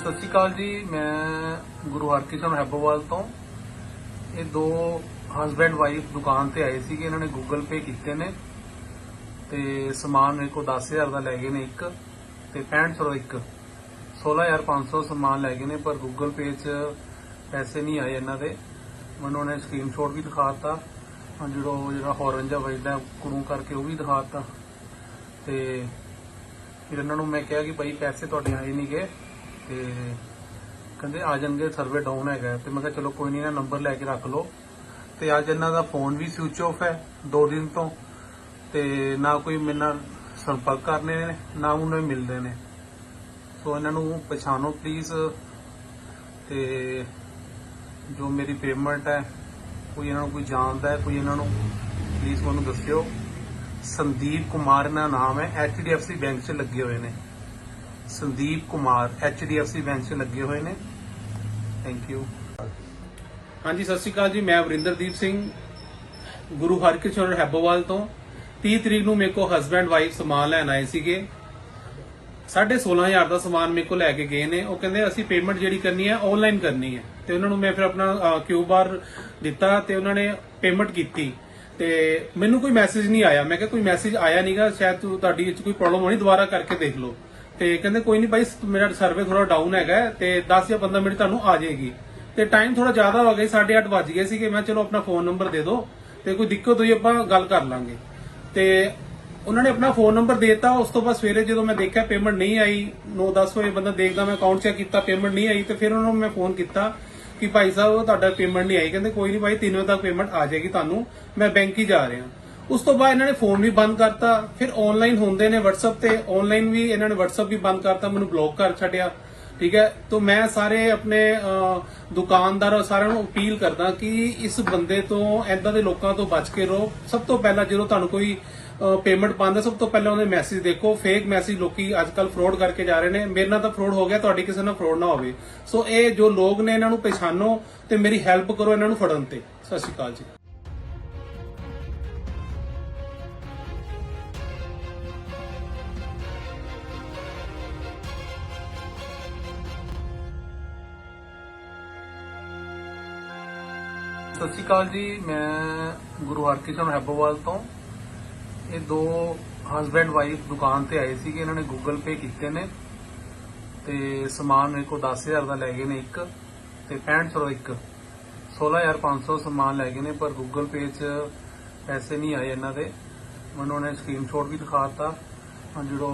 ਸਤਿ ਸ਼੍ਰੀ ਅਕਾਲ ਜੀ, ਮੈਂ ਗੁਰੂ ਹਰਕ੍ਰਿਸ਼ਨ ਹੈਬੋਵਾਲ ਤੋਂ। ਇਹ ਦੋ ਹਸਬੈਂਡ ਵਾਈਫ ਦੁਕਾਨ ਤੇ ਆਏ ਸੀਗੇ, ਇਹਨਾਂ ਨੇ ਗੂਗਲ ਪੇ ਕੀਤੇ ਨੇ। ਤੇ ਸਮਾਨ ਮੇਰੇ ਕੋਲ 10000 ਦਾ ਲੈ ਗਏ ਨੇ ਇੱਕ ਤੇ 6500 ਦਾ ਇੱਕ। 16500 ਸਮਾਨ ਲੈ ਗਏ ਨੇ, ਪਰ ਗੂਗਲ ਪੇ 'ਚ ਪੈਸੇ ਨਹੀਂ ਆਏ ਇਹਨਾਂ ਦੇ। ਮੈਨੂੰ ਉਹਨੇ ਸਕਰੀਨਸ਼ਾਟ ਵੀ ਦਿਖਾਤਾ। ਹਾਂ ਜਿਹੜਾ ਜਿਹੜਾ ਹੌਰਨ ਜਿਹਾ ਵੱਜਦਾ ਕੁੜੂ ਕਰਕੇ ਉਹ ਵੀ ਦਿਖਾਤਾ। ਤੇ ਫਿਰ ਇਹਨਾਂ ਨੂੰ ਮੈਂ ਕਿਹਾ ਕਿ ਭਾਈ ਪੈਸੇ ਤੁਹਾਡੇ ਆਏ ਨਹੀਂ ਗਏ ਤੇ ਕਹਿੰਦੇ ਆ ਜਾਣਗੇ ਸਰਵੇ ਡਾਊਨ ਹੈਗਾ ਤੇ ਮੈਂ ਕਿਹਾ, ਚਲੋ ਕੋਈ ਨਹੀਂ ਨਾ ਨੰਬਰ ਲੈ ਕੇ ਰੱਖ ਲਓ। ਤੇ ਅੱਜ ਇਹਨਾਂ ਦਾ ਫੋਨ ਵੀ ਸਵਿਚ ਆਫ ਹੈ, ਦੋ ਦਿਨ ਤੋਂ। ਤੇ ਨਾ ਕੋਈ ਮੇਰੇ ਨਾਲ ਸੰਪਰਕ ਕਰਨੇ ਨੇ, ਨਾ ਉਹਨੂੰ ਮਿਲਦੇ ਨੇ। ਸੋ ਇਹਨਾਂ ਨੂੰ ਪਛਾਣੋ ਪਲੀਜ਼ ਤੇ ਜੋ ਮੇਰੀ ਪੇਮੈਂਟ ਹੈ, ਕੋਈ ਇਹਨਾਂ ਨੂੰ ਕੋਈ ਜਾਣਦਾ ਹੈ, ਕੋਈ ਇਹਨਾਂ ਨੂੰ ਪਲੀਜ਼ ਮੈਨੂੰ ਦੱਸਿਓ। ਸੰਦੀਪ ਕੁਮਾਰ ਦਾ ਨਾਮ ਹੈ HDFC ਬੈਂਕ 'ਚ ਲੱਗੇ ਹੋਏ ਨੇ। ਸੰਦੀਪ ਕੁਮਾਰ HDFC ਬੈਂਕ 'ਚ ਲੱਗੇ ਹੋਏ ਨੇ। ਥੈਂਕ ਯੂ ਹਾਂਜੀ, ਸਤਿ ਸ਼੍ਰੀ ਅਕਾਲ ਜੀ। ਮੈਂ ਵਰਿੰਦਰਦੀਪ ਸਿੰਘ, ਗੁਰੂ ਹਰਕ੍ਰਿਸ਼ਨ ਹੈਬੋਵਾਲ ਤੋਂ। 30 ਤਰੀਕ ਨੂੰ ਮੇਰੇ ਕੋਲ ਹਸਬੈਂਡ ਵਾਈਫ ਸਮਾਨ ਲੈਣ ਆਏ ਸੀਗੇ। 16500 ਦਾ ਸਮਾਨ ਮੇਰੇ ਕੋਲ ਲੈ ਕੇ ਗਏ ਨੇ। ਉਹ ਕਹਿੰਦੇ, ਅਸੀਂ ਪੇਮੈਂਟ ਜਿਹੜੀ ਕਰਨੀ ਹੈ ਆਨਲਾਈਨ ਕਰਨੀ ਹੈ। ਤੇ ਉਹਨਾਂ ਨੂੰ ਮੈਂ ਫਿਰ ਆਪਣਾ ਕਿਊ ਬਾਰ ਦਿੱਤਾ ਤੇ ਉਹਨਾਂ ਨੇ ਪੇਮੈਂਟ ਕੀਤੀ। ਤੇ ਮੈਨੂੰ ਕੋਈ ਮੈਸੇਜ ਨਹੀਂ ਆਇਆ। ਮੈਂ ਕਿਹਾ, ਕੋਈ ਮੈਸੇਜ ਆਇਆ ਨਹੀਂਗਾ ਸ਼ਾਇਦ ਤੂੰ, ਤੁਹਾਡੀ ਇਹ ਕੋਈ ਪ੍ਰੋਬਲਮ ਹੋਣੀ, ਦੁਬਾਰਾ ਕਰਕੇ ਦੇਖ ਲਓ। ਤੇ ਕਹਿੰਦੇ ਕੋਈ ਨਹੀਂ ਭਾਈ ਮੇਰਾ ਸਰਵੇ ਥੋੜਾ ਡਾਊਨ ਹੈਗਾ ਹੈ ਤੇ 10 ਜਾਂ 15 ਮਿੰਟ ਤੁਹਾਨੂੰ ਆ ਜਾਏਗੀ। ਤੇ ਟਾਈਮ ਥੋੜਾ ਜ਼ਿਆਦਾ ਹੋ ਗਿਆ 8:30 ਵੱਜ ਗਏ ਸੀਗੇ। ਮੈਂ ਚਲੋ ਆਪਣਾ ਫੋਨ ਨੰਬਰ ਦੇ ਦਿਓ ਤੇ ਕੋਈ ਦਿੱਕਤ ਹੋਈ ਆਪਾਂ ਗੱਲ ਕਰ ਲਾਂਗੇ। ਤੇ ਉਹਨਾਂ ਨੇ ਆਪਣਾ ਫੋਨ ਨੰਬਰ ਦਿੱਤਾ। ਉਸ ਤੋਂ ਬਾਅਦ ਸਵੇਰੇ ਜਦੋਂ ਮੈਂ ਦੇਖਿਆ ਪੇਮੈਂਟ ਨਹੀਂ ਆਈ 9-10 ਵਜੇ ਬੰਦਾ ਦੇਖਦਾ, ਮੈਂ ਅਕਾਊਂਟ ਚੈੱਕ ਕੀਤਾ ਪੇਮੈਂਟ ਨਹੀਂ ਆਈ ਤੇ ਫਿਰ ਉਹਨਾਂ ਨੂੰ ਮੈਂ ਫੋਨ ਕੀਤਾ ਕਿ ਭਾਈ ਸਾਹਿਬ, ਤੁਹਾਡਾ ਪੇਮੈਂਟ ਨਹੀਂ ਆਈ। ਕਹਿੰਦੇ ਕੋਈ ਨਹੀਂ ਭਾਈ 3 ਵਜੇ ਤੱਕ ਪੇਮੈਂਟ ਆ ਜਾਏਗੀ ਤੁਹਾਨੂੰ। ਮੈਂ ਬੈਂਕ ਹੀ ਜਾ ਰਿਹਾ। ਉਸ ਤੋਂ ਬਾਅਦ ਇਹਨਾਂ ਨੇ ਫੋਨ ਵੀ ਬੰਦ ਕਰਤਾ। ਫਿਰ ਆਨਲਾਈਨ ਹੁੰਦੇ ਨੇ WhatsApp ਤੇ। ਆਨਲਾਈਨ ਵੀ ਇਹਨਾਂ ਨੇ WhatsApp ਵੀ ਬੰਦ ਕਰਤਾ। ਮੈਨੂੰ ਬਲੌਕ ਕਰ ਛੱਡਿਆ। ਠੀਕ ਹੈ? ਤਾਂ ਮੈਂ ਸਾਰੇ ਆਪਣੇ ਦੁਕਾਨਦਾਰ ਸਾਰਿਆਂ ਨੂੰ ਅਪੀਲ ਕਰਦਾ ਕਿ ਇਸ ਬੰਦੇ ਤੋਂ ਐਦਾਂ ਦੇ ਲੋਕਾਂ ਤੋਂ ਬਚ ਕੇ ਰਹੋ। ਸਭ ਤੋਂ ਪਹਿਲਾਂ ਜਦੋਂ ਤੁਹਾਨੂੰ ਕੋਈ ਪੇਮੈਂਟ ਪਾਉਂਦਾ, ਸਭ ਤੋਂ ਪਹਿਲਾਂ ਉਹਦੇ ਮੈਸੇਜ ਦੇਖੋ। ਫੇਕ ਮੈਸੇਜ ਲੋਕੀ ਅੱਜਕੱਲ ਫਰੋਡ ਕਰਕੇ ਜਾ ਰਹੇ ਨੇ। ਮੇਰੇ ਨਾਲ ਤਾਂ ਫਰੋਡ ਹੋ ਗਿਆ, ਤੁਹਾਡੀ ਕਿਸੇ ਨਾਲ ਫਰੋਡ ਨਾ ਹੋਵੇ। ਸੋ ਇਹ ਜੋ ਲੋਕ ਨੇ ਇਹਨਾਂ ਨੂੰ ਪਛਾਣੋ ਤੇ ਮੇਰੀ ਹੈਲਪ ਕਰੋ ਇਹਨਾਂ ਨੂੰ ਫੜਨ ਤੇ। ਸਤਿ ਸ਼੍ਰੀ ਅਕਾਲ ਜੀ। ਸਤਿ ਸ਼੍ਰੀ ਅਕਾਲ ਜੀ, ਮੈਂ ਗੁਰੂ ਹਰਕ੍ਰਿਸ਼ਨ ਹੈਬੋਵਾਲ ਤੋਂ। ਇਹ ਦੋ ਹਸਬੈਂਡ ਵਾਈਫ ਦੁਕਾਨ ਤੇ ਆਏ ਸੀਗੇ, ਇਹਨਾਂ ਨੇ ਗੂਗਲ ਪੇ ਕੀਤੇ ਨੇ। ਤੇ ਸਮਾਨ ਮੇਰੇ ਕੋਲ 10000 ਦਾ ਲੈ ਗਏ ਨੇ ਇੱਕ, ਤੇ 6500 ਦਾ ਇੱਕ। 16500 ਸਮਾਨ ਲੈ ਗਏ ਨੇ, ਪਰ ਗੂਗਲ ਪੇ 'ਚ ਪੈਸੇ ਨਹੀਂ ਆਏ ਇਹਨਾਂ ਦੇ। ਮੈਨੂੰ ਉਹਨੇ ਸਕਰੀਨਸ਼ਾਟ ਵੀ ਦਿਖਾਤਾ ਹਾਂ ਜਿਹੜਾ